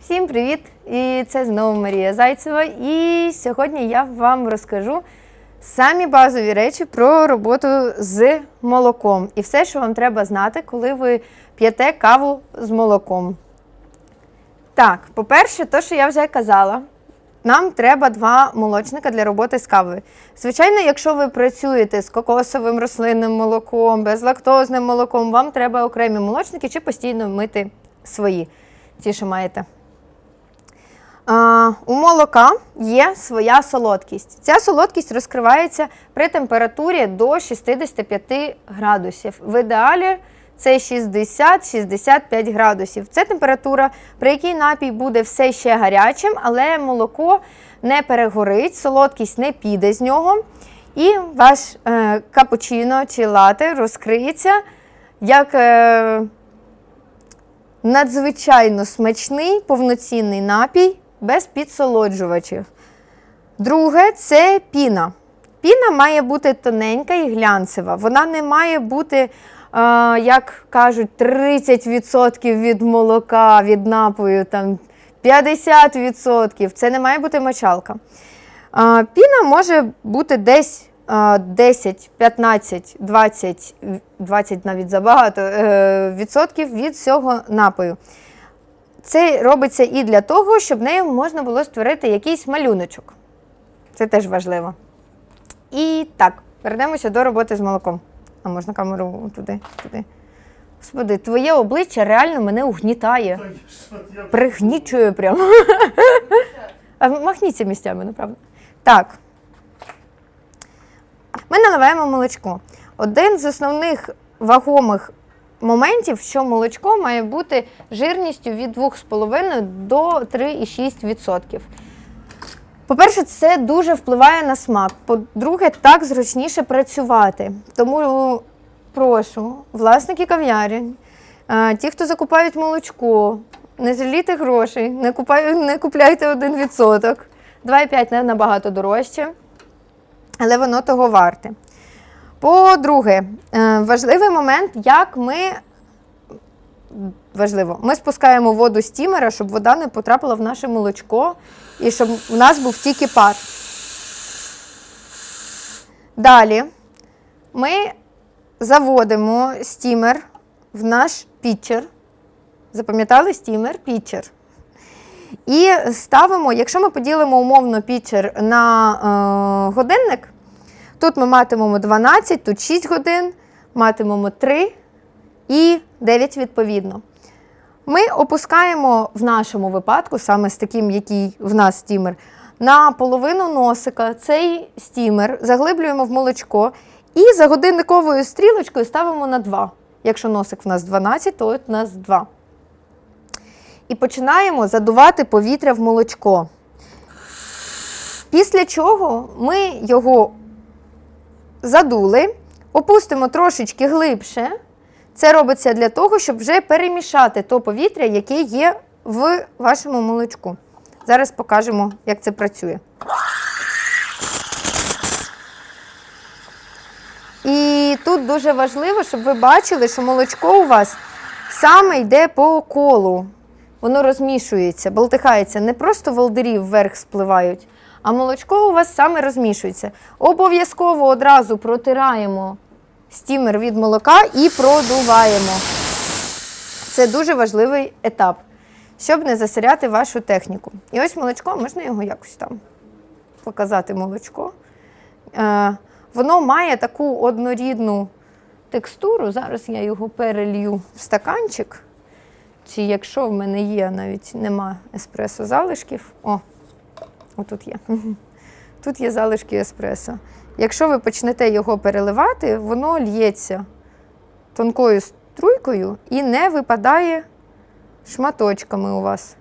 Всім привіт! І це знову Марія Зайцева. І сьогодні я вам розкажу самі базові речі про роботу з молоком і все, що вам треба знати, коли ви п'єте каву з молоком. Так, по-перше, то, що я вже казала, нам треба два молочника для роботи з кавою. Звичайно, якщо ви працюєте з кокосовим рослинним молоком, безлактозним молоком, вам треба окремі молочники чи постійно мити свої, ті, що маєте. У молока є своя солодкість. Ця солодкість розкривається при температурі до 65 градусів. В ідеалі це 60-65 градусів. Це температура, при якій напій буде все ще гарячим, але молоко не перегорить, солодкість не піде з нього. І ваш е, капучино чи лате розкриється як е, надзвичайно смачний повноцінний напій без підсолоджувачів. Друге це піна. Піна має бути тоненька і глянцева. Вона не має бути, е, як кажуть, 30% від молока, від напою, там 50%. Це не має бути мочалка. Е, Піна може бути десь е, 10, 15, 20, 20 навіть забагато е, відсотків від всього напою. Це робиться і для того, щоб нею можна було створити якийсь малюночок. Це теж важливо. І так, вернемося до роботи з молоком. А можна камеру туди, туди. Господи, твоє обличчя реально мене угнітає. Пригнічує прямо. А махніться місцями, направда. Так. Ми наливаємо молочко. Один з основних вагомих моментів, що молочко має бути жирністю від 2,5 до 3,6%. По-перше, це дуже впливає на смак. По-друге, так зручніше працювати. Тому прошу, власники кав'ярень, ті, хто закупають молочко, не жалійте грошей, не, купай, не купляйте 1%. 2,5 не набагато дорожче, але воно того варте. По-друге, е, важливий момент, як ми. Важливо, ми спускаємо воду з тімера, щоб вода не потрапила в наше молочко і щоб в нас був тільки пар. Далі ми заводимо стімер в наш пітчер. Запам'ятали стімер, пітчер. І ставимо, якщо ми поділимо умовно пітчер на е, годинник, Тут ми матимемо 12, тут 6 годин, матимемо 3 і 9 відповідно. Ми опускаємо в нашому випадку, саме з таким, який в нас стімер, на половину носика цей стімер заглиблюємо в молочко і за годинниковою стрілочкою ставимо на 2. Якщо носик в нас 12, то от у нас 2. І починаємо задувати повітря в молочко. Після чого ми його задули, опустимо трошечки глибше. Це робиться для того, щоб вже перемішати то повітря, яке є в вашому молочку. Зараз покажемо, як це працює. І тут дуже важливо, щоб ви бачили, що молочко у вас саме йде по колу. Воно розмішується, болтихається. Не просто волдирі вверх спливають, а молочко у вас саме розмішується. Обов'язково одразу протираємо стімер від молока і продуваємо. Це дуже важливий етап, щоб не засиряти вашу техніку. І ось молочко, можна його якось там показати молочко. Е, воно має таку однорідну текстуру. Зараз я його перелью в стаканчик. Чи якщо в мене є, навіть нема еспресо залишків. О, отут є. Тут є залишки еспресо. Якщо ви почнете його переливати, воно л'ється тонкою струйкою і не випадає шматочками у вас.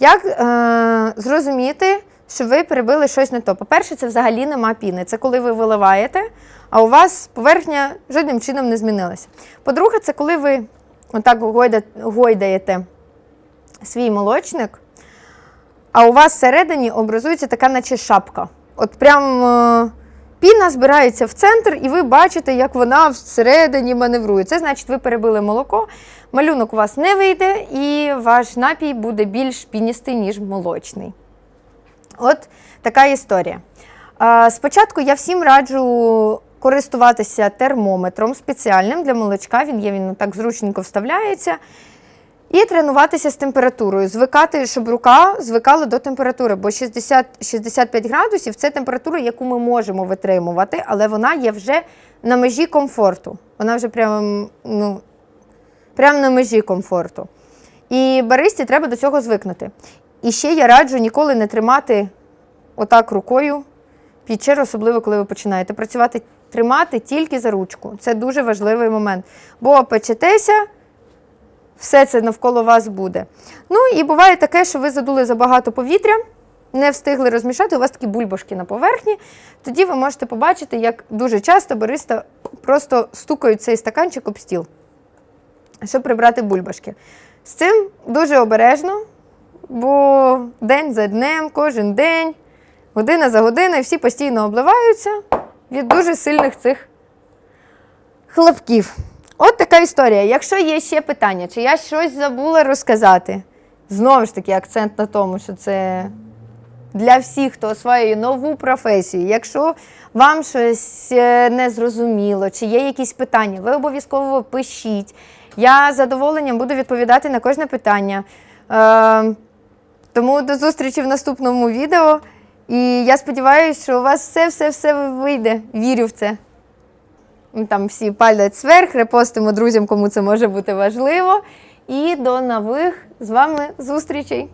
Як е, зрозуміти, що ви перебили щось не то? По-перше, це взагалі нема піни. Це коли ви виливаєте, а у вас поверхня жодним чином не змінилася. По-друге, це коли ви отак гойдаєте свій молочник, а у вас всередині образується така, наче шапка. От прям е, піна збирається в центр, і ви бачите, як вона всередині маневрує. Це значить, ви перебили молоко. малюнок у вас не вийде, і ваш напій буде більш піністий, ніж молочний. От така історія. А, Спочатку я всім раджу користуватися термометром спеціальним для молочка. Він є, він так зручненько вставляється. І тренуватися з температурою, звикати, щоб рука звикала до температури, бо 60-65 градусів це температура, яку ми можемо витримувати, але вона є вже на межі комфорту. Вона вже прямо, ну, прямо на межі комфорту. І баристі треба до цього звикнути. І ще я раджу ніколи не тримати отак рукою під чер, особливо коли ви починаєте працювати, тримати тільки за ручку. Це дуже важливий момент. Бо печетеся, все це навколо вас буде. Ну і буває таке, що ви задули забагато повітря, не встигли розмішати, у вас такі бульбашки на поверхні. Тоді ви можете побачити, як дуже часто бариста просто стукають цей стаканчик об стіл, щоб прибрати бульбашки. З цим дуже обережно, бо день за днем, кожен день, година за годиною всі постійно обливаються від дуже сильних цих хлопків. От така історія. Якщо є ще питання, чи я щось забула розказати, знову ж таки, акцент на тому, що це для всіх, хто освоює нову професію. Якщо вам щось е, не зрозуміло, чи є якісь питання, ви обов'язково пишіть. Я з задоволенням буду відповідати на кожне питання. Е, тому до зустрічі в наступному відео. І я сподіваюся, що у вас все-все-все вийде. Вірю в це. Там всі палять зверх. репостимо друзям, кому це може бути важливо. І до нових з вами зустрічей!